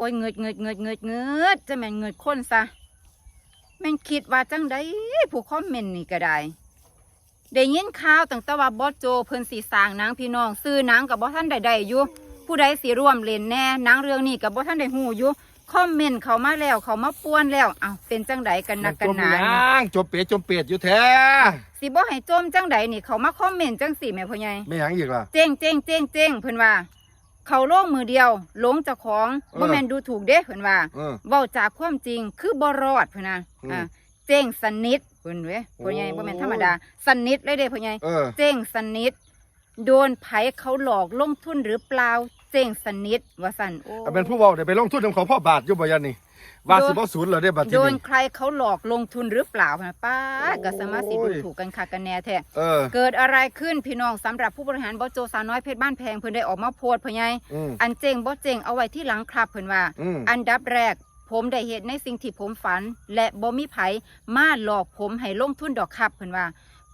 โอ้ยเงดเงดเงดเงดเงดจะแม่นเงดคนซะแม่นคิดว่าจังไดผู้คอมเมนต์นี่ก็ได้ได้ยินข่าวตั้งแต่ว่าบอสโจเพิ่นสิสร้างหนังพี่น้องซื้อหนังกับบ่ทันได้ได้อยู่ผู้ใดสิร่วมเล่นแน่หนังเรื่องนี้กับบ่ทันได้ฮู้อยู่คอมเมนต์เขามาแล้วเขามาป่วนแล้วเอ้าเป็นจังไดกันนักกันหนาจมนี่ยางจมเปียดจมเปียดอยู่แท้สิบ่ให้จมจังใดนี่เขามาคอมเมนต์จังสี่แม่พ่อใหญ่ไม่หยังอีกล่ะเจ้งเจ้งเจ้งเจ้งเพิ่นว่า เขาโล่งมือเดียวหลงเจ้าของเออบ่แม่นดูถูกเด้เพิ่นว่าเออเว้าจากความจริงคือบ่รอดเพิ่นน่ะอืมอ่าเจ้งสนิทเพิ่นเว้ยพ่อใหญ่โอ้ บ่แม่นธรรมดาสนิทเลยเด้พ่อใหญ่เออ เจ้งสนิทโดนไผเขาหลอกลงทุนหรือเปล่าเจ้งสนิทว่าซั่นโอ้เอาเป็นผู้เว้าได้ไปลงทุนนำของพ่อบาทอยู่บ่ยันนี่ บาทสิบ่ศูนย์เหรอเด้บัดทีโดนนี้ ใครเขาหลอกลงทุนหรือเปล่านะป้าดก็สามารถสิโอ้ดูยถูกกันค่ะกันแน่แท้ เออ เกิดอะไรขึ้นพี่น้องสำหรับผู้บริหารบอสโจสาวน้อยเพชรบ้านแพงเพิ่นได้ออกมาโพสต์พะไงอืมอันเจงบ่เจงเอาไว้ที่หลังครับเพิ่นว่า อืมอันดับแรก ผมได้เหตุในสิ่งที่ผมฝัน และบ่มีไผมาหลอกผมให้ลงทุนดอกครับเพิ่นว่า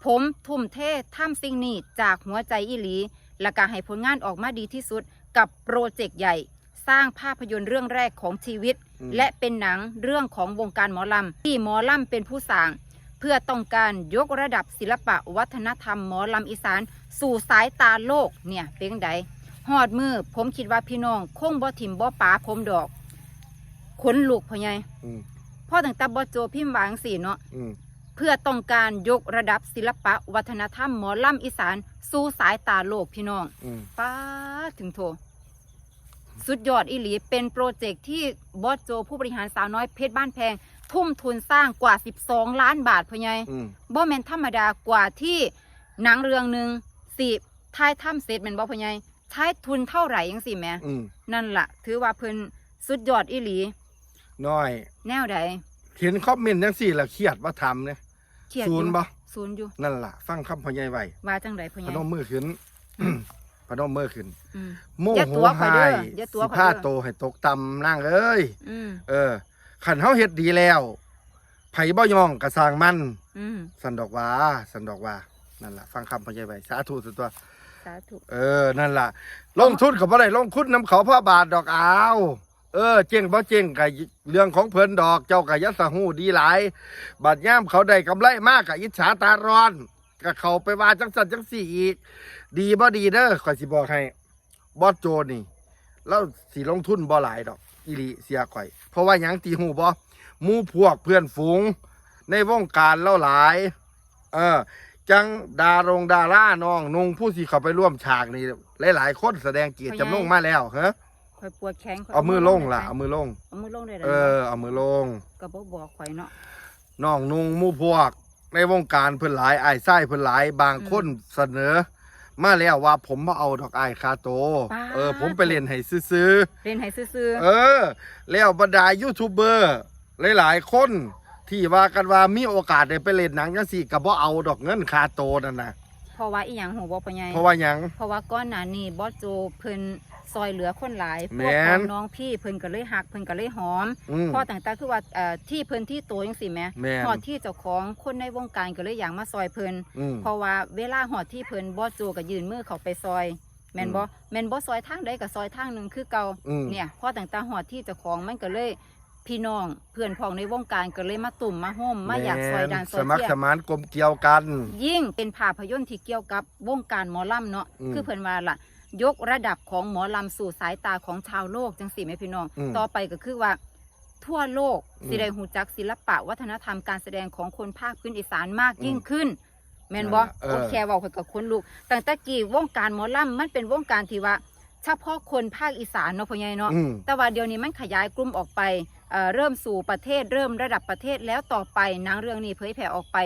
ผมทุ่มเททำสิ่งนี้จากหัวใจอีหลี และก็ให้ผลงานออกมาดีที่สุดกับโปรเจกต์ใหญ่ สร้างภาพยนตร์เรื่องแรกของชีวิตอืมและเป็นหนังเรื่องของวงการหมอลำที่หมอลำเป็นผู้สร้าง เพื่อต้องการยกระดับศิลปะวัฒนธรรมหมอลำอีสาน สู่สายตาโลกเนี่ยเป็นจั่งใดหอดมือ ผมคิดว่าพี่น้องคงบ่ถิ่มบ่ป๋าผมดอกขนลุกพ่อใหญ่อืมพ่อตั้งแต่บ่โจพิมพ์วาจังสี่เนาะอืมเพื่อต้องการยกระดับศิลปะวัฒนธรรมหมอลำอีสาน สู่สายตาโลกพี่น้องอืมป้าดถึงโท สุดยอดอีหลีเป็นโปรเจกต์ที่บอสโจผู้บริหารสาวน้อยเพชรบ้านแพง ทุ่มทุนสร้างกว่า 12 ล้านบาทพ่อใหญ่อืมบ่แม่นธรรมดากว่าที่หนังเรื่องหนึ่งสิท้ายถ้ำเสร็จแม่นบ่พ่อใหญ่ใช้ทุนเท่าไหร่ยังสิแหม่อืมนั่นล่ะ ถือว่าเพิ่นสุดยอดอีหลี น้อย แนวใดเห็นคอมเมนต์จังซี่ละเครียดว่าทำเนี่ย เครียดอศูนย์บ่ ศูนย์อยู่ นั่นล่ะ ฟังคำพ่อใหญ่ไว้ ว่าจังไดพ่อใหพญ่นมมือขึ้น พนมมือขึ้นอืม โมอย่าโหตัวข่อยหาเด้อยอย่าตัวสิข่อยพาเด้อโตให้ตกต่ำนั่งเอ้ย อืมเออขันเฮาเฮ็ดดีแล้ว ไผบ่ยองกระสร้างมันอืมสันดอกว่าสันดอกว่านั่นล่ะฟังคำพ่อใหญ่ไว้สาธุสุดตัว สาธุเออ นั่นล่ะ ลงทุนเขาบ่ได้ลงทุนน้ำเขาพ่อบาทดอกอ้าว เออ เจ๊งบ่เจ๊งก็เรื่องของเพิ่นดอก เจ้าก็ยัดสะหูดีหลาย บัดย่ามเขาได้กำไรมากก็อิจฉาตาร้อน ก็เขาไปว่าจังสันจังสี่อีก ดีบ่ดีเด้อข่อยสิบอกให้บอสโจนี่ แล้วสิลงทุนบ่หลายดอก อีหลีเสียข่อย เพราะว่าหยังตีหูบ่หมู่พวกเพื่อนฝูง ในวงการเล่าหลาย เออ จังดารงดาราน้องนุงผู้สิเขาไปร่วมฉากนี่หลาย ๆ คนแสดงเกียรติจำนงมาแล้วฮะข่อยปวดแขนข่ยเอามือลงล่ะเอามือลงเอามือลงได้เออเอามือลงก็บ่บอกข่อยเนาะน้องนุงหมู่พวก ในวงการเพิ่นหลายอ้ายไส้เพิ่นหลาย บางคนเสนอ มาแล้วว่าผมมาเอาดอกอ้ายคาโตเออ ผมไปเล่นให้ซื้อๆเรียนให้ซื่อเออ แล้วบรรดายูทูบเบอร์หลายๆคนที่ว่ากันว่ามีโอกาสได้ไปเล่นหนังจังซี่ก็บ่เอาดอกเงินคาโตนั่นนะๆ เพราะว่าอีหยังหูบ่พ่อใหญ่เพราะว่าหยัง เพราะว่าก้อนหน้านี้บอสโจเพิ่นซอยเหลือคนหลายพแม่วกขอนงน้องพี่เพิ่นก็เลยหักเพิ่นก็เลยหอมอืมพ่อต่างๆคือว่าเอ่อที่เพิ่นที่โตจังซี่แหมแม่น หอดที่เจ้าของคนในวงการก็เลยอยากมาซอยเพิ่น อืม เพราะว่าเวลาหอดที่เพิ่นบอสโจก็ยืนมือเข้าไปซอย แม่นบ่แม่นบ่ซอยทางใดก็ซอยทางหนึงคือเก่าอืม เนี่ยพอต่างๆหอดที่เจ้าของมันก็เลย พี่น้อง เพื่อนพ้องในวงการก็เลยมาตุ่มมาโฮมมาอยากซอยดันโซสมัครเชียสลมานกลมเกี่ยวกัน ยิ่งเป็นภาพยนตร์ที่เกี่ยวกับวงการหมอลำเนาะอืมคือเพิ่นว่าล่ะ ยกระดับของหมอลำสู่สายตาของชาวโลกจังสี่ไหมพี่น้อง อืมต่อไปก็คือว่า ทั่วโลกอืมสิได้หูจักศิลปะ วัฒนธรรมการแสดงของคนภาคพื้นอีสานมากยิ่งขึ้น แม่นบ่เออ โอเคเว้ากับคนลูกตั้งแต่กี้วงการหมอลำมันเป็นวงการที่ว่า เฉพาะคนภาคอีสานเนาะพ่อใหญ่เนาะอืม แต่ว่าเดี๋ยวนี้มันขยายกลุ่มออกไปเอ่อเริ่มสู่ประเทศเริ่มระดับประเทศแล้วต่อไปหนังเรื่องนี้เผยแผ่ออกไป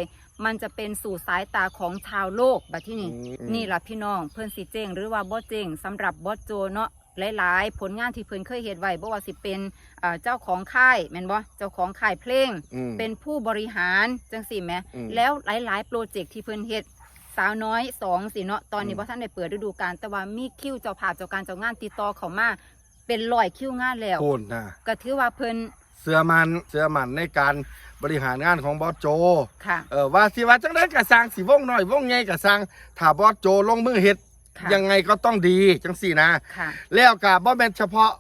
มันจะเป็นสู่สายตาของชาวโลกแบบที่นี่ อืม นี่ล่ะพี่น้องเพื่อนสิเจงหรือว่าบอสเจงสำหรับบอสโจเนาะหลายๆ ผลงานที่เพิ่นเคยเฮ็ดไว้บ่ว่าสิเป็นเอ่อเจ้าของค่ายแม่นบ่เจ้าของค่ายเพลง อืม เป็นผู้บริหารจังสี่แหมอืม แล้วหลายๆ โปรเจกต์ที่เพิ่นเฮ็ดสาวน้อยสองสิเนาะตอนนี้อืมบ่ทันได้เปิดฤดูกาลแต่ว่ามีคิวเจ้าภาพเจ้าการเจ้างานติดต่อเข้ามาเป็นร้อยคิวงานแล้วโทษนะก็ถือว่าเพิ่นเสื้อมันเสื้อมันในการบริหารงานของบอสโจค่ะเออว่าสิว่าจังได้กระสร้างสิวงน้อยวงใหญ่กระสร้างถ้าบอสโจลงมือเฮ็ดค่ะยังไงก็ต้องดีจังสี่นะค่ะแล้วกับบ่แม่นเฉพาะ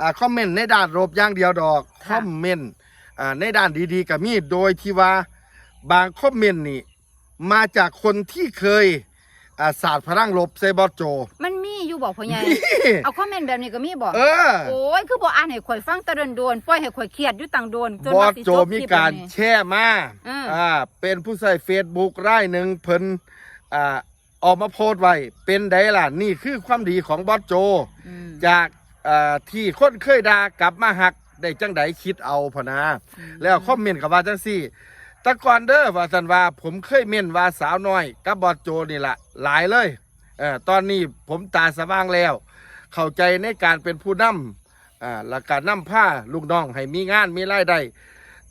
อ่าคอมเมนต์ในด้านลบอย่างเดียวดอกคค่ะอมเมนต์อ่าในด้านดีๆก็มีโดยที่ว่าบางคอมเมนต์นี่ มาจากคนที่เคยอ่าศาสตร์พลังลบใส่บอสโจ มันมีอยู่บอกพ่อใหญ่นี่เอาคอมเมนต์แบบนี้ก็มีบอกเออ โอ้ยคือบ่อ่านให้ข่อยฟังแตะเดินโดนปล่อยให้ข่อยเครียดอยู่ต่างโดนจนบอว่าสสิโจจบมีคลิปการแบบนี้แช่มาอืม อ่า เป็นผู้ใช้เฟซบุ๊กรายหนึ่งเพิ่นอ่าออกมาโพสต์ไว้ เป็นไดล่ะ นี่คือความดีของบอสโจ อืมจากอ่าที่คนเคยด่ากลับมาหัก ได้จังไดคิดเอาพะนะ แล้วคอมเมนต์กับว่าจังซี่ แตะก่อนเด้อว่าสันว่าผมเคยเม่นว่าสาวน้อย กับบอสโจนี่ละหลายเลยเออตอนนี้ผมตาสว่างแล้ว เข้าใจในการเป็นผู้นำอ่าและการนำผ้าลูกน้องให้มีงานมีรายได้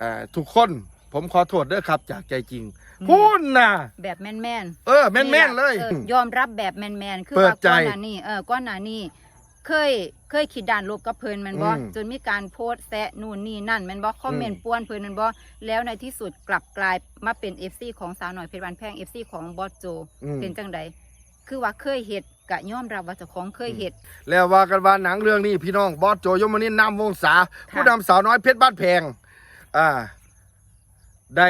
อ่าทุกคนผมขอโทษเด้อครับ จากใจจริงพูดนะแบบแม่นๆ เออแม่นๆเลยออยอมรับแบบแมนๆ คือเปิดว่าใจ ก้อนหน้านี้เออก้อนหน้านี้ เคยเคยคิดด่านลบกับเพิ่นแมันบ่อืมจนมีการโพสต์แซะนู่นนี่นั่นแมันบ่คอมเมนอืต์มป่วนเพิ่นแมันบ่แล้วในที่สุดกลับกลายมาเป็น FC ของสาวหน่อยเพชรวันแพง FC ของบอสโจ อืมเป็นจังใดคือว่าเคยเฮ็ดกะยอมรับว่าเจ้าของเคยเฮ็ด แล้วว่ากันว่าหนังเรื่องนี้พี่น้องบอสโจยมนินทร์นำวงศาค่ะ ผู้นำสาวน้อยเพชรบ้านแพงอ่า ได้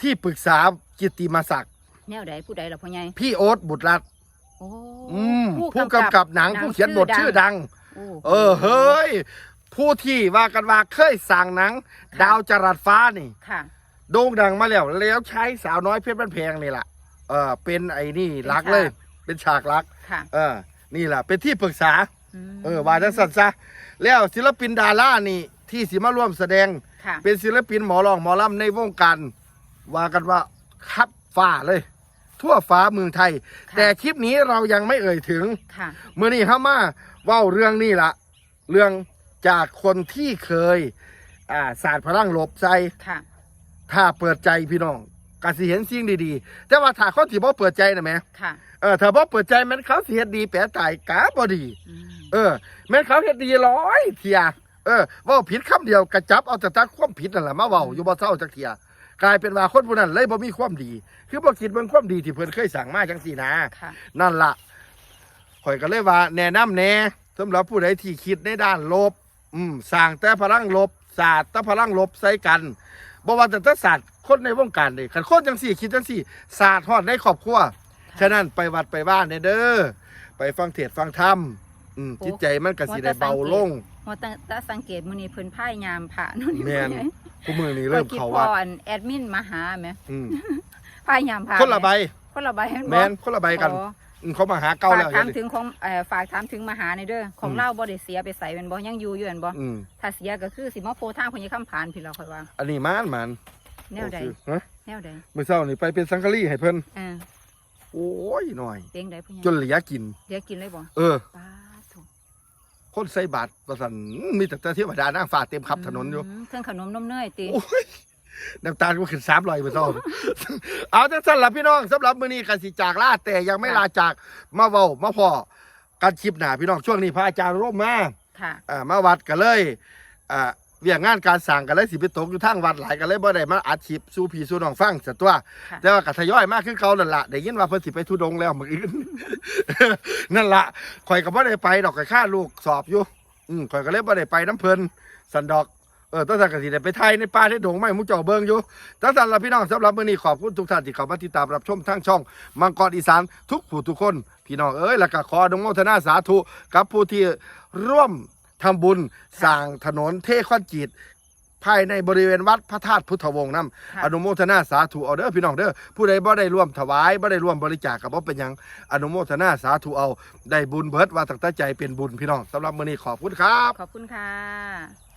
ที่ปรึกษากิตติมาศักดิ์แนวใดผู้ใดล่ะพ่อใหญ่พี่โอ๊ตบุตรรัตน์โอ้อืมผู้กำกับหนังผู้เขียนบทชื่อดังโอ้เออเฮ้ย ผู้ที่ว่ากันว่าเคยสั่งหนัง ดาวจรัสฟ้านี่ค่ะโด่งดังมาแล้ว แล้วใช้สาวน้อยเพชรบ้านแพงนี่แหละเออเป็นไอ้นี่รักเลย เป็นฉากรักค่ะเออ นี่แหละเป็นที่ปรึกษามเออว่าจังสันซะแล้วศิลปินดารานี่ ที่สิมาร่วมแสดงค่ะเป็นศิลปินหมอร้องหมอลำในวงการว่ากันว่าคับฟ้าเลย ทั่วฟ้าเมืองไทย ค่ะ แต่คลิปนี้เรายังไม่เอ่ยถึง ค่ะ เมื่อนี้เข้ามาเว่าเรื่องนี้ละเรื่องจากคนที่เคยอ่าศาสตร์พลังลบใจค่ะ ถ้าเปิดใจพี่น้องกสิเห็นสิ่งดีๆ แต่ว่าถ้าเขาที่บ่เปิดใจนะแหม่ค่ะเออถ้าบ่เปิดใจแมันเขาสิเฮ็ดดีแปลตายกาบ่ดี อืมเออ แม่นเขาเฮ็ดดีร้อยเทียเออเว่าผิดคำเดียวกระจับเอาแต่ตัดความผิดนั่นแหละมาเว้าอยู่บ่เศร้าจักเทีย กลายเป็นว่าคนผู้นั้นเลยบ่มีความดี คือบ่คิดเบิ่งความดีที่เพิ่นเคยสั่งมาจังซี่นะค่ะนั่นล่ะข่อยก็เลยว่า แนะนำแหน่สำหรับผู้ใดที่คิดในด้านลบ อืมสร้างแต่พลังลบศาสตร์แต่พลังลบใส่กันบ่ว่าแต่แต่ศาสตร์คนในวงการเด้คันคนจังซี่ คิดจังซี่ศาสตร์ฮอดในครอบครัวฉะนั้นไปวัดไปบ้านเด้อเด้อไปฟังเทศน์ฟังธรรมอืมโอ้จิตใจมันก็สิได้เบาลงว่าแต่แต่สังเกตมื้อนี้เพิ่นพ่ายยามผ่านู่นนี่แม่นเพิ่ นผู้มือนี้เริ่มคิดเขาพวัดออันแอดมินมาหาแหมอืมพ่ายยามผ่าคนละใบคนละใบเห็นบ่แม่นคนละใบกันอ๋ออืมเขามาหาเก่าฝากแล้วถามเดี๋ยวถึนี้งของเอ่อฝากถามถึงมาหาในเด้อของอืมเล่าบ่ได้เสียไปใส่เป็นบ่ยังอยู่อยู่แม่นบ่อืมถ้าเสียก็คือสิมาโพทางพญคำผานพี่เราค่อยว่า อันนี้มานมันแนวใดโอเคฮะแนวใดมื้อเช้านี่ไปเป็นสังฆลีให้เพิ่นเออโอ้ยหน่อยเปียงใดพ่อใหญ่จนเหลือกินเดี๋ยวกินเลยบ่เออป้าถู คนใส่บาตรประสันมีแต่เทวดานางฟ้าเต็มขับถนนอยู่มเครื่องขนมนมเนยติโอ้ยน้ำตาลก็ขึ้นสามรอยไปซ้อมเอาจังสั้นละพี่น้องสำหรับมื้อนี้กันสิจากลาแต่ยังไม่ลาจากมาเว้ามาพอกันคลิปหน้าพี่น้องช่วงนี้พระอาจารย์ร่มมาค่ะอ่ามาวัดกันเลยอ่า เวียงงานการสั่งกันเลยสิไปตกอยู่ทางวัดหลายกันเลยบ่ได้มาอัดคลิปสู่พี่สู่น้องฟังสัตัวค่ะแต่ว่าก็ทยอยมากขึ้นเก่านั่นละได้ยินว่าเพิ่นสิไปทุดงค์แล้วมื้ออื่น นั่นละข่อยก็บ่ได้ไปดอกก็ค่าลูกสอบอยู่ อืมข่อยก็เลยบ่ได้ไปน้ำเพิ่นสันดอกเออตั้งแต่กสิได้ไปไทยในป่าในดงไม่มุกเจ้าเบิงอยู่ตั้งแต่ละพี่น้องสำหรับมื้อนี้ขอบคุณทุกท่านที่เข้ามาติดตามรับชมทางช่องมังกรอีสานทุกผู้ทุกคน พี่น้องเอ้ยแล้วก็ขออนุโมทนาสาธุกับผู้ที่ร่วม ทำบุญสร้างถนนเทคอนกรีตภายในบริเวณวัดพระธาตุพุทธวงศ์นํค่ะอนุโมทนาสาธุเอาเด้อพี่น้องเด้อผู้ใดบ่ได้ร่วมถวายบ่ได้ร่วมบริจาคก็บ่เป็นหยังอนุโมทนาสาธุเอา ได้บุญเบิดว่าตั้งแต่ใจเป็นบุญพี่น้องสำหรับมื้อนี้ขอบคุณครับ ขอบคุณค่ะ